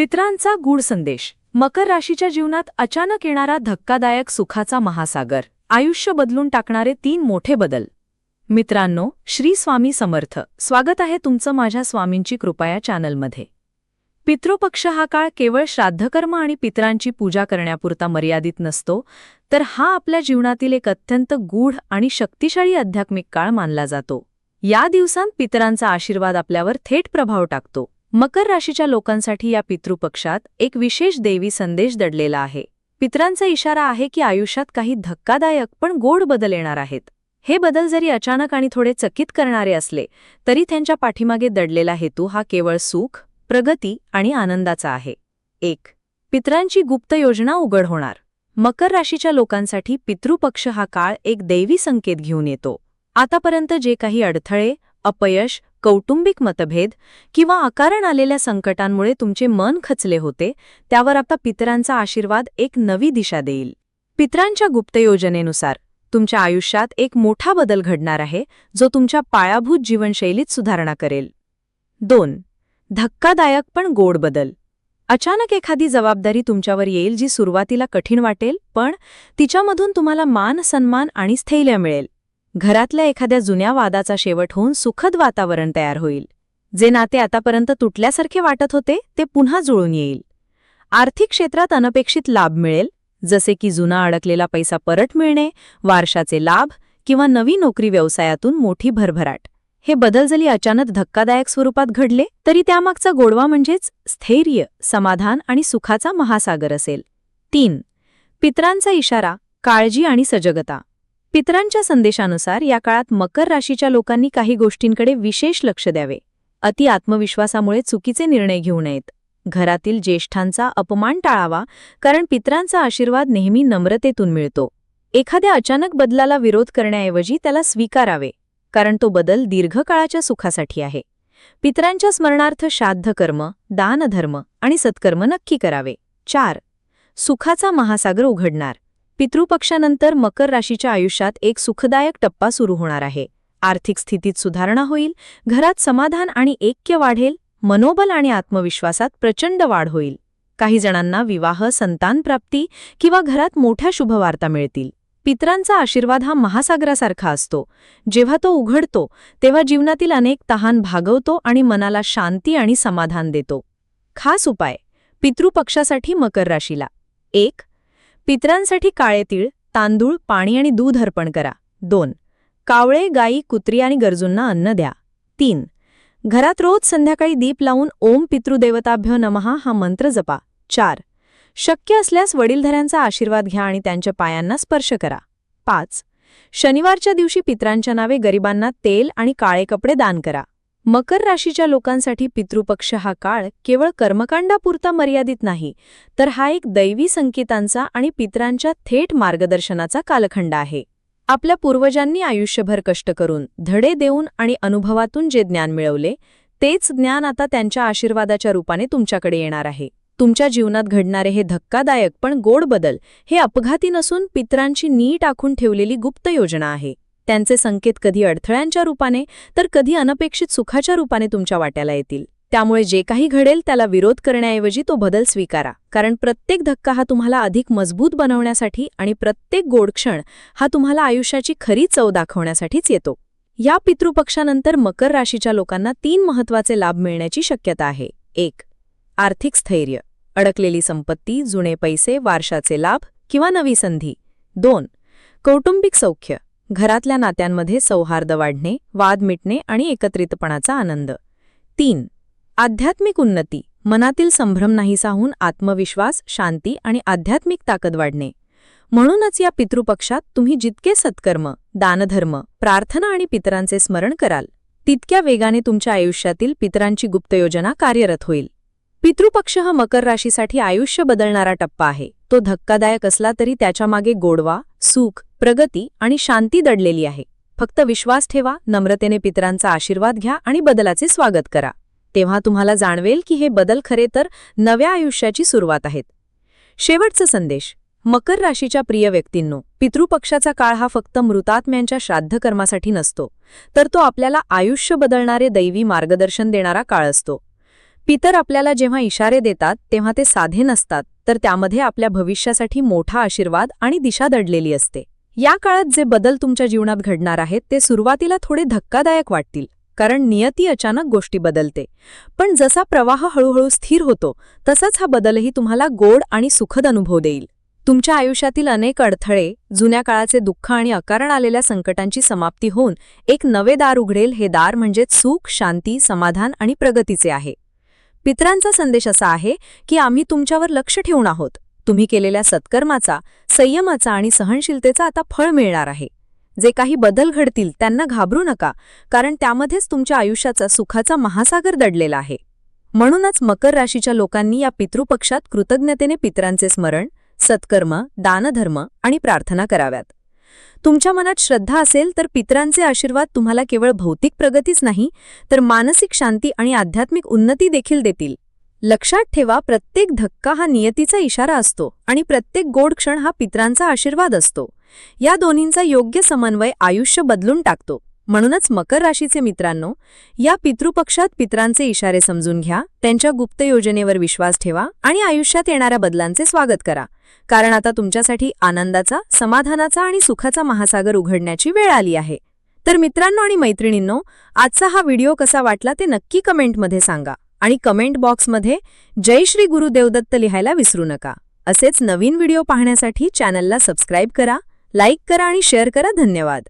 पित्रांचा गूढ संदेश. मकर राशीच्या जीवनात अचानक येणारा धक्कादायक सुखाचा महासागर. आयुष्य बदलून टाकणारे तीन मोठे बदल. मित्रांनो श्री स्वामी समर्थ. स्वागत आहे तुमचं माझ्या स्वामींची कृपया चॅनलमध्ये. पितृपक्ष हा काळ केवळ श्राद्धकर्म आणि पितरांची पूजा करण्यापुरता मर्यादित नसतो तर हा आपल्या जीवनातील एक अत्यंत गूढ आणि शक्तिशाली आध्यात्मिक काळ मानला जातो. या दिवसांत पितरांचा आशीर्वाद आपल्यावर थेट प्रभाव टाकतो. मकर राशीच्या लोकांसाठी या पितृपक्षात एक विशेष देवी संदेश दडलेला आहे. पितरांचा इशारा आहे की आयुष्यात काही धक्कादायक पण गोड बदल येणार आहेत. हे बदल जरी अचानक आणि थोडे चकित करणारे असले तरी त्यांच्या पाठीमागे दडलेला हेतू हा केवळ सुख प्रगती आणि आनंदाचा आहे. एक पितरांची गुप्त योजना उघड होणार. मकर राशीच्या लोकांसाठी पितृपक्ष हा काळ एक दैवी संकेत घेऊन येतो. आतापर्यंत जे काही अडथळे अपयश कौटुंबिक मतभेद किंवा आकारण आलेल्या संकटांमुळे तुमचे मन खचले होते त्यावर आता पितरांचा आशीर्वाद एक नवी दिशा देईल. पितरांच्या गुप्त योजनेनुसार तुमच्या आयुष्यात एक मोठा बदल घडणार आहे जो तुमच्या पायाभूत जीवनशैलीत सुधारणा करेल. दोन धक्कादायक पण गोड बदल. अचानक एखादी जबाबदारी तुमच्यावर येईल जी सुरुवातीला कठीण वाटेल पण तिच्यामधून तुम्हाला मान सन्मान आणि स्थैर्य मिळेल. घरातल्या एखाद्या जुन्या वादाचा शेवट होऊन सुखद वातावरण तयार होईल. जे नाते आतापर्यंत तुटल्यासारखे वाटत होते ते पुन्हा जुळून येईल. आर्थिक क्षेत्रात अनपेक्षित लाभ मिळेल जसे की जुना अडकलेला पैसा परत मिळणे वारशाचे लाभ किंवा नवी नोकरी व्यवसायातून मोठी भरभराट. हे बदल जरी अचानक धक्कादायक स्वरूपात घडले तरी त्यामागचा गोडवा म्हणजेच स्थैर्य समाधान आणि सुखाचा महासागर असेल. तीन. पितरांचा इशारा काळजी आणि सजगता. पितरांच्या संदेशानुसार या काळात मकर राशीच्या लोकांनी काही गोष्टींकडे विशेष लक्ष द्यावे. अति आत्मविश्वासामुळे चुकीचे निर्णय घेऊ नयेत. घरातील ज्येष्ठांचा अपमान टाळावा कारण पितरांचा आशीर्वाद नेहमी नम्रतेतून मिळतो. एखाद्या अचानक बदलाला विरोध करण्याऐवजी त्याला स्वीकारावे कारण तो बदल दीर्घकाळाच्या सुखासाठी आहे. पितरांच्या स्मरणार्थ श्राद्धकर्म दानधर्म आणि सत्कर्म नक्की करावे. चार. सुखाचा महासागर उघडणार. पितृपक्षानंतर मकर राशीच्या आयुष्यात एक सुखदायक टप्पा सुरू होणार आहे. आर्थिक स्थितीत सुधारणा होईल घरात समाधान आणि ऐक्य वाढेल मनोबल आणि आत्मविश्वासात प्रचंड वाढ होईल. काही जणांना विवाह संतानप्राप्ती किंवा घरात मोठ्या शुभवार्ता मिळतील. पित्रांचा आशीर्वाद हा महासागरासारखा असतो. जेव्हा तो उघडतो तेव्हा जीवनातील अनेक तहान भागवतो आणि मनाला शांती आणि समाधान देतो. खास उपाय पितृपक्षासाठी मकर राशीला. एक पित्रांसाठी काळे तीळ तांदूळ पाणी आणि दूध अर्पण करा. दोन. कावळे गायी कुत्री आणि गरजूंना अन्न द्या. तीन. घरात रोज संध्याकाळी दीप लावून ओम पितृदेवताभ्य नमहा हा मंत्र जपा. चार. शक्य असल्यास वडीलधऱ्यांचा आशीर्वाद घ्या आणि त्यांच्या पायांना स्पर्श करा. पाच. शनिवारच्या दिवशी पित्रांच्या नावे गरिबांना तेल आणि काळे कपडे दान करा. मकर राशीच्या लोकांसाठी पितृपक्ष हा काळ केवळ कर्मकांडापुरता मर्यादित नाही तर हा एक दैवी संकेतांचा आणि पित्रांच्या थेट मार्गदर्शनाचा कालखंड आहे. आपल्या पूर्वजांनी आयुष्यभर कष्ट करून धडे देऊन आणि अनुभवातून जे ज्ञान मिळवले तेच ज्ञान आता त्यांच्या आशीर्वादाच्या रूपाने तुमच्याकडे येणार आहे. तुमच्या जीवनात घडणारे हे धक्कादायक पण गोड बदल हे अपघाती नसून पित्रांची नीट आखून ठेवलेली गुप्त योजना आहे. त्यांचे संकेत कधी अडथळ्यांच्या रूपाने तर कधी अनपेक्षित सुखाच्या रूपाने तुमच्या वाट्याला येतील. त्यामुळे जे काही घडेल त्याला विरोध करण्याऐवजी तो बदल स्वीकारा. कारण प्रत्येक धक्का हा तुम्हाला अधिक मजबूत बनवण्यासाठी आणि प्रत्येक गोडक्षण हा तुम्हाला आयुष्याची खरी चव दाखवण्यासाठीच येतो. या पितृपक्षानंतर मकर राशीच्या लोकांना तीन महत्त्वाचे लाभ मिळण्याची शक्यता आहे. एक आर्थिक स्थैर्य. अडकलेली संपत्ती जुने पैसे वारशाचे लाभ किंवा नवी संधी. दोन कौटुंबिक सौख्य. घरातल्या नात्यांमध्ये सौहार्द वाढणे वाद मिटणे आणि एकत्रितपणाचा आनंद. तीन आध्यात्मिक उन्नती मनातील संभ्रम नाहीसाहून आत्मविश्वास शांती आणि आध्यात्मिक ताकद वाढणे. म्हणूनच या पितृपक्षात तुम्ही जितके सत्कर्म दानधर्म प्रार्थना आणि पितरांचे स्मरण कराल तितक्या वेगाने तुमच्या आयुष्यातील पितरांची गुप्तयोजना कार्यरत होईल. पितृपक्ष हा मकर राशीसाठी आयुष्य बदलणारा टप्पा आहे. तो धक्कादायक असला तरी त्याच्यामागे गोडवा सुख प्रगती आणि शांती दडलेली आहे. फक्त विश्वास ठेवा नम्रतेने पितरांचा आशीर्वाद घ्या आणि बदलाचे स्वागत करा. तेव्हा तुम्हाला जाणवेल की हे बदल खरे तर नव्या आयुष्याची सुरुवात आहेत. शेवटचा संदेश. मकर राशीच्या प्रिय व्यक्तींनो पितृपक्षाचा काळ हा फक्त मृतात्म्यांच्या श्राद्धकर्मासाठी नसतो तर तो आपल्याला आयुष्य बदलणारे दैवी मार्गदर्शन देणारा काळ असतो. पितर आपल्याला जेव्हा इशारे देतात तेव्हा ते साधे नसतात तर त्यामध्ये आपल्या भविष्यासाठी मोठा आशीर्वाद आणि दिशा दडलेली असते. या काळात जे बदल तुमच्या जीवनात घडणार आहेत ते सुरुवातीला थोडे धक्कादायक वाटतील कारण नियती अचानक गोष्टी बदलते. पण जसा प्रवाह हळूहळू स्थिर होतो तसाच हा बदलही तुम्हाला गोड आणि सुखद अनुभव देईल. तुमच्या आयुष्यातील अनेक अडथळे जुन्या काळाचे दुःख आणि अकारण आलेल्या संकटांची समाप्ती होऊन एक नवे दार उघडेल हे दार म्हणजे सुख शांती समाधान आणि प्रगतीचे आहे. पित्रांचा संदेश असा आहे की आम्ही तुमच्यावर लक्ष ठेवून आहोत. तुम्ही केलेल्या सत्कर्माचा संयमाचा आणि सहनशीलतेचा आता फळ मिळणार आहे. जे काही बदल घडतील त्यांना घाबरू नका कारण त्यामध्येच तुमच्या आयुष्याचा सुखाचा महासागर दडलेला आहे. म्हणूनच मकर राशीच्या लोकांनी या पितृपक्षात कृतज्ञतेने पितरांचे स्मरण सत्कर्म दानधर्म आणि प्रार्थना कराव्यात. तुमच्या मनात श्रद्धा असेल तर पितरांचे आशीर्वाद तुम्हाला केवळ भौतिक प्रगतीच नाही तर मानसिक शांती आणि आध्यात्मिक उन्नती देखील देतील. लक्षात ठेवा प्रत्येक धक्का हा नियतीचा इशारा असतो आणि प्रत्येक गोड क्षण हा पितरांचा आशीर्वाद असतो. या दोन्हींचा योग्य समन्वय आयुष्य बदलून टाकतो. म्हणूनच मकर राशीचे मित्रांनो या पितृपक्षात पितरांचे इशारे समजून घ्या त्यांच्या गुप्त योजनेवर विश्वास ठेवा आणि आयुष्यात येणाऱ्या बदलांचे स्वागत करा. कारण आता तुमच्यासाठी आनंदाचा समाधानाचा आणि सुखाचा महासागर उघडण्याची वेळ आली आहे. तर मित्रांनो आणि मैत्रिणींनो आजचा हा व्हिडिओ कसा वाटला ते नक्की कमेंटमध्ये सांगा आणि कमेंट बॉक्समध्ये जय श्री गुरुदेवदत्त लिहायला विसरू नका. असेच नवीन व्हिडिओ पाहण्यासाठी चॅनलला सबस्क्राईब करा लाईक करा आणि शेअर करा. धन्यवाद.